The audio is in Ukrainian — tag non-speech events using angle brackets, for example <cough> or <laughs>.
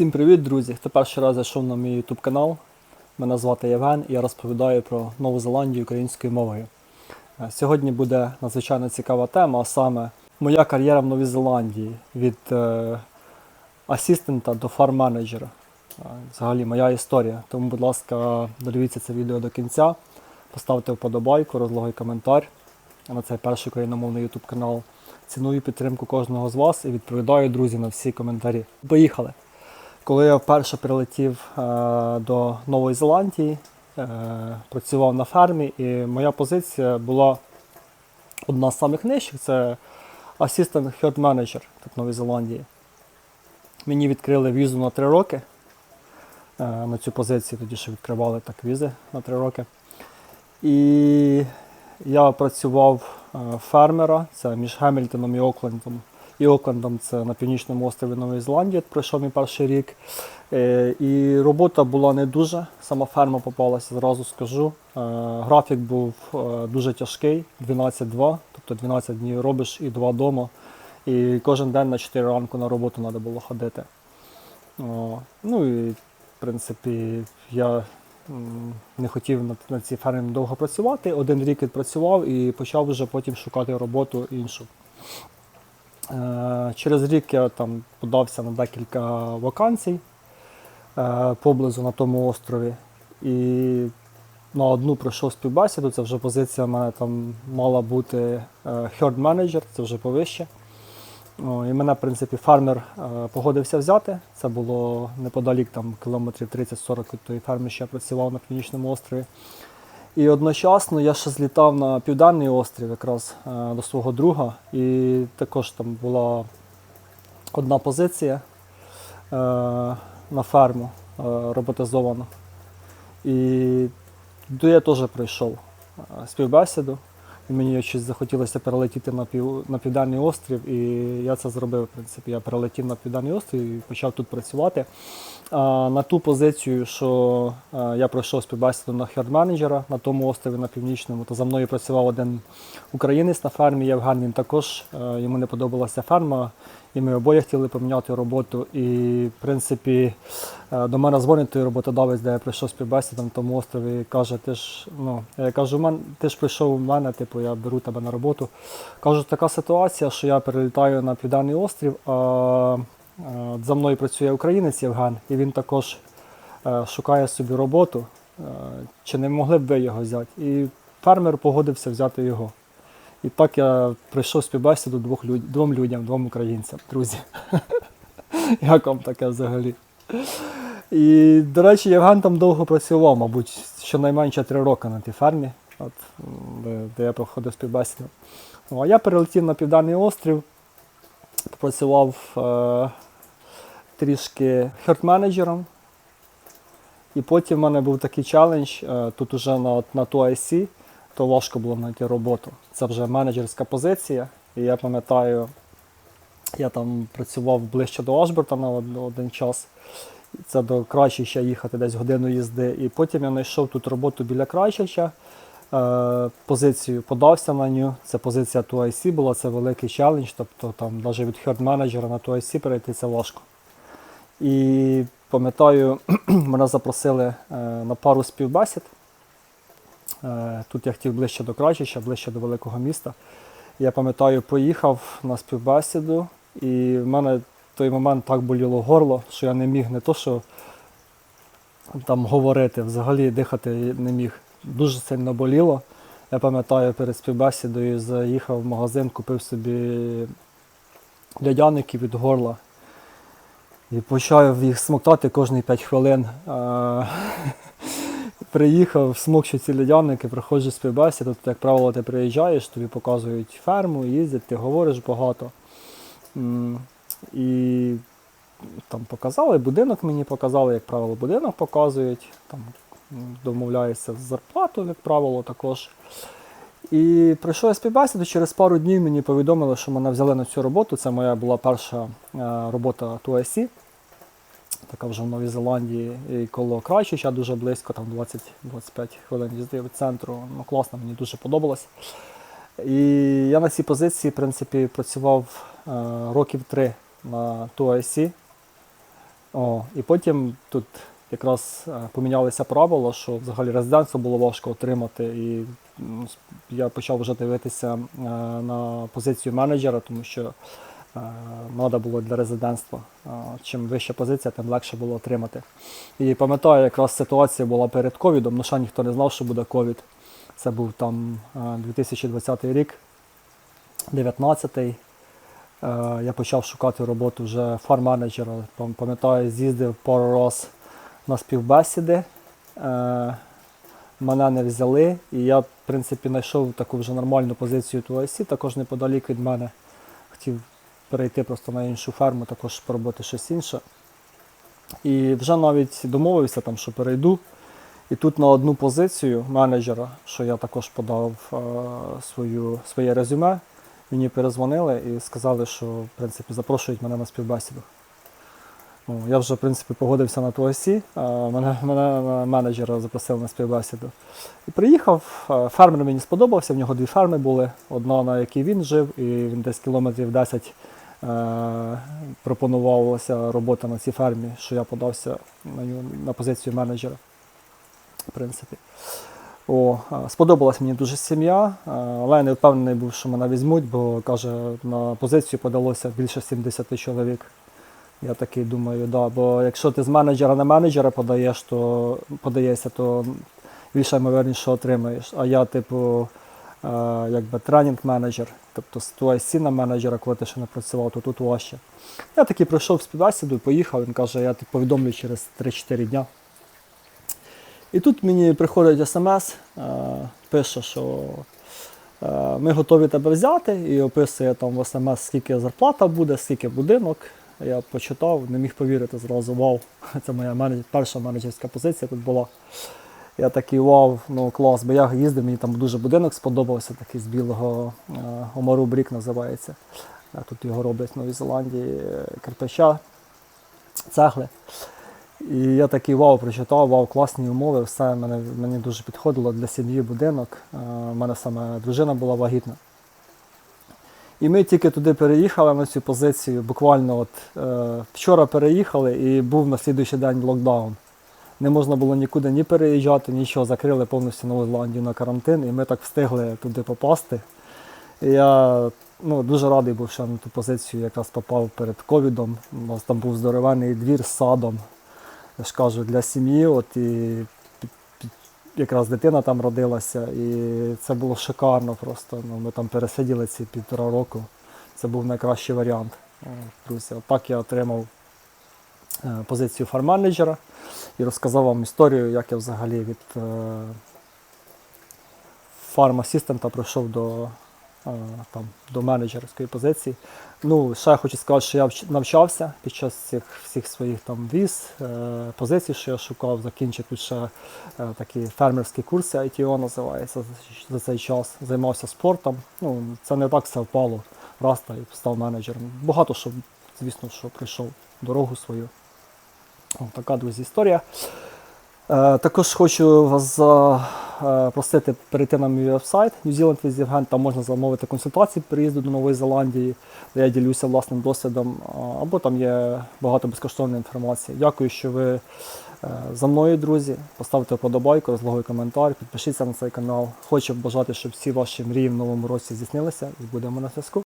Всім привіт, друзі! Хто перший раз зайшов на мій YouTube канал. Мене звати Євген і я розповідаю про Нову Зеландію українською мовою. Е, Сьогодні буде надзвичайно цікава тема, а саме моя кар'єра в Новій Зеландії від е, асистента до фарм-менеджера. Е, Взагалі моя історія. Тому, будь ласка, додивіться це відео до кінця, поставте вподобайку, розлогий коментар на цей перший україномовний YouTube канал. Ціную підтримку кожного з вас і відповідаю, друзі, на всі коментарі. Поїхали! Коли я вперше прилетів е, до Нової Зеландії, е, працював на фермі, і моя позиція була одна з самих нижчих це асистент херд менеджер тут в Новій Зеландії. Мені відкрили візу на 3 роки. е, на цю позицію тоді ще відкривали так візи на 3 роки. І я працював фермера, це між Гемільтоном і Оклендом. І Оклендом це на північному острові Нової Зеландії, пройшов мій перший рік. Е, І робота була не дуже, сама ферма попалася, зразу скажу. Е, Графік був е, дуже тяжкий, 12-2, тобто 12 днів робиш і 2 вдома. І кожен день на 4 ранку на роботу треба було ходити. Ну і в принципі я не хотів на, на цій фермі довго працювати. Один рік відпрацював і почав вже потім шукати роботу іншу. Е, Через рік я там подався на декілька вакансій е, поблизу на тому острові. І на одну пройшов співбесіду, це вже позиція в мене там мала бути е, herd manager, це вже повище. О, і мене, в принципі, фермер погодився взяти. Це було неподалік там, кілометрів 30-40 від тої ферми, що я працював на північному острові. І одночасно я ще злітав на південний острів якраз е, до свого друга. І також там була одна позиція е, на ферму е, роботизована. І я теж прийшов співбесіду. І мені щось захотілося перелетіти на, пів, на південний острів, і я це зробив. В принципі, я перелетів на південний острів і почав тут працювати. А, на ту позицію, що е, я пройшов співбесіду на херд-менеджера на тому острові на північному, то за мною працював один українець на фермі Євген. Він також е, йому не подобалася ферма, і ми обоє хотіли поміняти роботу. І, в принципі, до мене дзвонить той роботодавець, де я прийшов співбесіду на тому острові, і каже, ти ж ну, я кажу, «Мен- ти ж прийшов у мене, типу, я беру тебе на роботу. Кажу, така ситуація, що я перелітаю на південний острів. А Е, За мною працює українець Євген, і він також е, шукає собі роботу. Е, Чи не могли б ви його взяти? І фермер погодився взяти його. І так я прийшов співбесіду двох люд... двом людям, двом українцям, друзі. <laughs> Як вам таке взагалі? І, до речі, Євген там довго працював, мабуть, щонайменше три роки на тій фермі, от, де, де я проходив співбесіду. Ну, а я перелетів на Південний острів, попрацював е, трішки херт-менеджером. І потім в мене був такий челендж, е, тут уже на, на ту IC, то важко було знайти роботу. Це вже менеджерська позиція. І я пам'ятаю, я там працював ближче до Ашборта на один час. Це до Крайчича їхати десь годину їзди. І потім я знайшов тут роботу біля Крайчича. Е, позицію подався на нього. Це позиція 2IC була, це великий челендж. Тобто там навіть від херд-менеджера на 2IC перейти це важко. І пам'ятаю, <clears throat> мене запросили е, на пару співбесід. Е, Тут я хотів ближче до Крайчича, ближче до великого міста. Я пам'ятаю, поїхав на співбесіду, і в мене той момент так боліло горло, що я не міг не то, що там говорити, взагалі дихати не міг. Дуже сильно боліло. Я пам'ятаю, перед співбесідою заїхав в магазин, купив собі лядяники від горла. І почав їх смоктати кожні 5 хвилин. <laughs> Приїхав, смокчу ці лядяники, проходжу співбесіду. Тут, як правило, ти приїжджаєш, тобі показують ферму, їздять, ти говориш багато. І там показали, будинок мені показали, як правило, будинок показують. Там м, домовляються з зарплатою, як правило, також. І прийшов я співбесіду, через пару днів мені повідомили, що мене взяли на цю роботу. Це моя була перша е, робота 2IC, така вже в Новій Зеландії і коло Крайчича дуже близько, там 20-25 хвилин їзди від центру. Ну, класно, мені дуже подобалось. І я на цій позиції, в принципі, працював е, років три на 2IC. О, і потім тут якраз е, помінялися правила, що взагалі резидентство було важко отримати. І я почав вже дивитися е, на позицію менеджера, тому що треба було для резидентства. Е, Чим вища позиція, тим легше було отримати. І пам'ятаю, якраз ситуація була перед ковідом, ну ще ніхто не знав, що буде ковід. Це був там е, 2020 рік, 19-й. Е, Я почав шукати роботу вже фарм-менеджера. Пам'ятаю, з'їздив пару раз на співбесіди. Е, Мене не взяли, і я, в принципі, знайшов таку вже нормальну позицію в IC, також неподалік від мене. Хотів перейти просто на іншу ферму, також поробити щось інше. І вже навіть домовився, там, що перейду. І тут на одну позицію менеджера, що я також подав е, свою, своє резюме, мені перезвонили і сказали, що в принципі, запрошують мене на співбесіду. Ну, я вже в принципі, погодився на ту осі, мене, мене менеджера запросили на співбесіду. І приїхав, фермер мені сподобався, в нього дві ферми були, одна, на якій він жив, і він десь кілометрів 10 е, пропонувалася робота на цій фермі, що я подався на, на позицію менеджера. В принципі. О, е, сподобалась мені дуже сім'я, е, але я не впевнений був, що мене візьмуть, бо каже, на позицію подалося більше 70 чоловік. Я такий думаю, да, бо якщо ти з менеджера на менеджера подаєш, то подаєшся, то більше ймовірніше отримаєш. А я, типу, е, якби тренінг-менеджер, тобто з твоєї сіна менеджера, коли ти ще не працював, то тут важче. Я такий пройшов співбесіду, поїхав, він каже, я повідомлю через 3-4 дня. І тут мені приходить смс, е, пише, що е, ми готові тебе взяти, і описує там в смс, скільки зарплата буде, скільки будинок. Я почитав, не міг повірити зразу, вау, <laughs> це моя перша менеджерська позиція тут була. Я такий вау, ну клас, бо я їздив, мені там дуже будинок сподобався, такий з білого е, омару брік називається. Тут його роблять в Новій Зеландії, кирпича, цегли. І я такий вау прочитав, вау, класні умови, все мене, мені дуже підходило для сім'ї будинок. Е, У мене саме дружина була вагітна. І ми тільки туди переїхали на цю позицію. Буквально от, е, вчора переїхали і був на слідуючий день локдаун. Не можна було нікуди ні переїжджати, нічого, закрили повністю Нову Зеландію на карантин, і ми так встигли туди попасти. І я ну, дуже радий був, що на ту позицію якраз попав перед ковідом. У нас там був здоровенний двір з садом. Я ж кажу, для сім'ї. От і якраз дитина там родилася, і це було шикарно просто. Ну, ми там пересиділи ці півтора року. Це був найкращий варіант. Друзі, так я отримав е, позицію фарм-менеджера і розказав вам історію, як я взагалі від е, фарм-асистента пройшов до, там, до менеджерської позиції. Ну, ще я хочу сказати, що я навчався під час цих всіх своїх там віз, е, позицій, що я шукав, закінчив тут ще е, такі фермерські курси ITO називається за- цей час. Займався спортом. Ну, це не так все впало. Раз та і став менеджером. Багато що, звісно, що прийшов дорогу свою. О, така, друзі, історія. Е, також хочу вас запросити перейти на мій веб-сайт New Zealand with Євген. Там можна замовити консультації приїзду до Нової Зеландії, де я ділюся власним досвідом, або там є багато безкоштовної інформації. Дякую, що ви е, за мною, друзі. Поставте вподобайку, розлогий коментар, підпишіться на цей канал. Хочу бажати, щоб всі ваші мрії в новому році здійснилися і будемо на зв'язку.